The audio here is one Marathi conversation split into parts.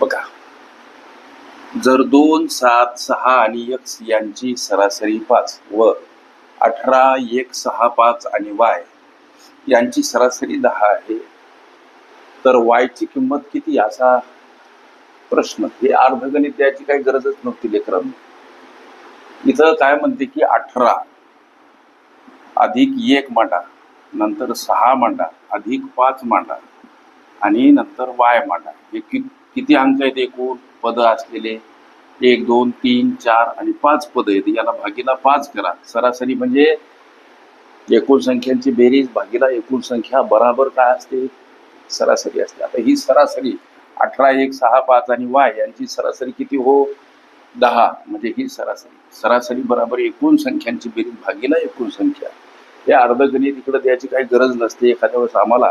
बघा. जर दोन सात सहा आणि एक यांची सरासरी पाच व अठरा एक सहा पाच आणि वाय यांची सरासरी दहा आहे तर वायची किंमत किती असा प्रश्न. हे अर्धगणित द्यायची काही गरजच नव्हती लेकरांना. इथं काय म्हणते की अठरा अधिक एक मांडा नंतर सहा मांडा अधिक पाच मांडा आणि नंतर वाय मांडा. हे किती किती अंक आहेत एकूण? पद असलेले. एक दोन तीन चार आणि पाच पद आहेत. याला भागीला पाच करा. सरासरी म्हणजे एकूण संख्यांची बेरीज भागीला एकूण संख्या बराबर काय असते? सरासरी असते. आता ही सरासरी अठरा एक सहा पाच आणि वाय यांची सरासरी किती हो? दहा. म्हणजे ही सरासरी. सरासरी बराबर एकूण संख्यांची बेरीज भागीला एकूण संख्या. हे अर्धगणित इकडे द्यायची काही गरज नसते. एखाद्या वेळेस आम्हाला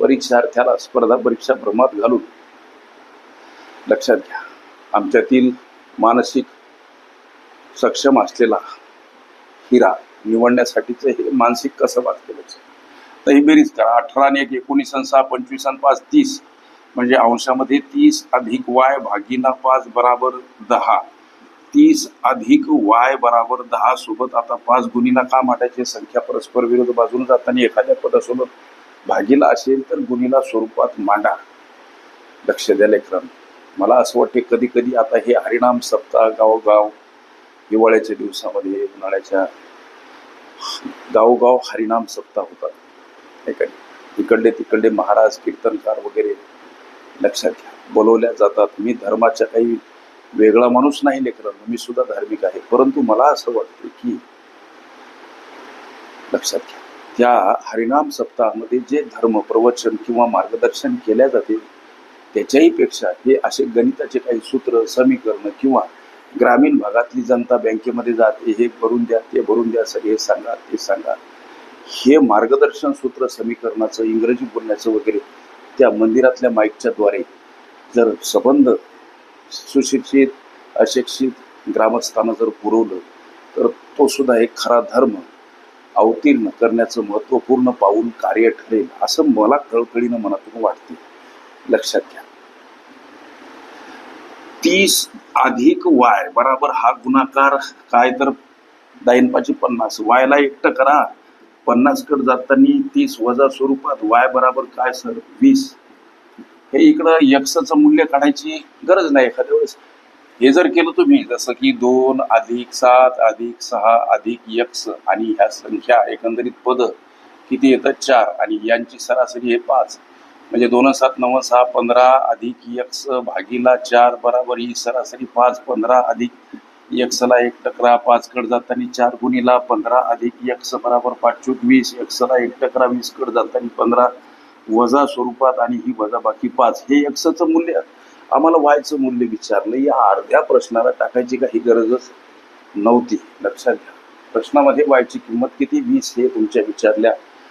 परीक्षार्थ्याला स्पर्धा परीक्षा भ्रमात घालून लक्षात घ्या. आमच्यातील मानसिक सक्षम असलेला हिरा निवडण्यासाठीचं हे मानसिक कसं वाचलेलं तर ही बेरीज करा. अठरा आणि एक एकोणीस सहा पंचवीस आणि पाच तीस. म्हणजे अंशामध्ये तीस अधिक वाय भागीना पाच बराबर दहा. तीस अधिक वाय बराबर दहा सोबत आता पाच गुणीना का मांडायचे? संख्या परस्पर विरोध बाजून जाताना एखाद्या पदासोबत भागीला असेल तर गुणीला स्वरूपात मांडा. लक्ष द्या लेकरांना. मला असं वाटते कधी कधी आता हे हरिणाम सप्ताह गावोगाव हिवाळ्याच्या दिवसामध्ये उन्हाळ्याच्या गावोगाव हरिणाम सप्ताह होतात. हे काय इकडले तिकडले महाराज कीर्तनकार वगैरे लक्षात घ्या. बोलवल्या जातात. मी धर्माच्या काही वेगळा माणूस नाही लेकरांनो मी सुद्धा धार्मिक आहे. परंतु मला असं वाटतं की लक्षात घ्या. त्या हरिणाम सप्ताहामध्ये जे धर्म प्रवचन किंवा मार्गदर्शन केल्या जाते त्याच्याही पेक्षा हे असे गणिताचे काही सूत्र समीकरण किंवा ग्रामीण भागातली जनता बँकेमध्ये जाते हे भरून द्या ते भरून द्या सर हे सांगा ते सांगा. हे मार्गदर्शन सूत्र समीकरणाचं इंग्रजी बोलण्याचं वगैरे त्या मंदिरातल्या माईकच्या द्वारे जर संबंध सुशिक्षित अशिक्षित ग्रामस्थांना जर पुरवलं तर तो सुद्धा एक खरा धर्म अवतीर्ण करण्याचं महत्त्वपूर्ण पाऊल कार्य ठरेल असं मला कळकळीनं मनातून वाटते लक्षात घ्या. तीस अधिक वाय बराबर हा गुणाकार काय तर? दाईनपाची पन्नास. वायला एकटं करा. पन्नास कड जाताना तीस वजा स्वरूपात वाय बराबर काय सर? वीस. हे इकडं यक्षचं मूल्य काढायची गरज नाही एखाद्या वेळेस. हे जर केलं तुम्ही जसं की दोन अधिक सात अधिक सहा अधिक यक्ष आणि ह्या संख्या एकंदरीत पद किती येतात चार. आणि यांची सरासरी हे पाच. म्हणजे दोन सात नऊ सहा पंधरा अधिक यक्ष भागीला चार बराबर ही सरासरी पाच पंधरा अधिक यक्षला एक टकरा पाच कड जाताना चार गुणीला पंधरा अधिक यक्ष बराबर पाच चूक वीस. एक्सला एक टकरा वीस कड जाताना पंधरा वजा स्वरूपात आणि ही वजा बाकी पाच. हे यक्षचं मूल्य आम्हाला वायचं मूल्य विचारलं. या अर्ध्या प्रश्नाला टाकायची काही गरजच नव्हती. लक्षात घ्या. प्रश्नामध्ये वायची किंमत किती? वीस हे तुमच्या विचारल्या.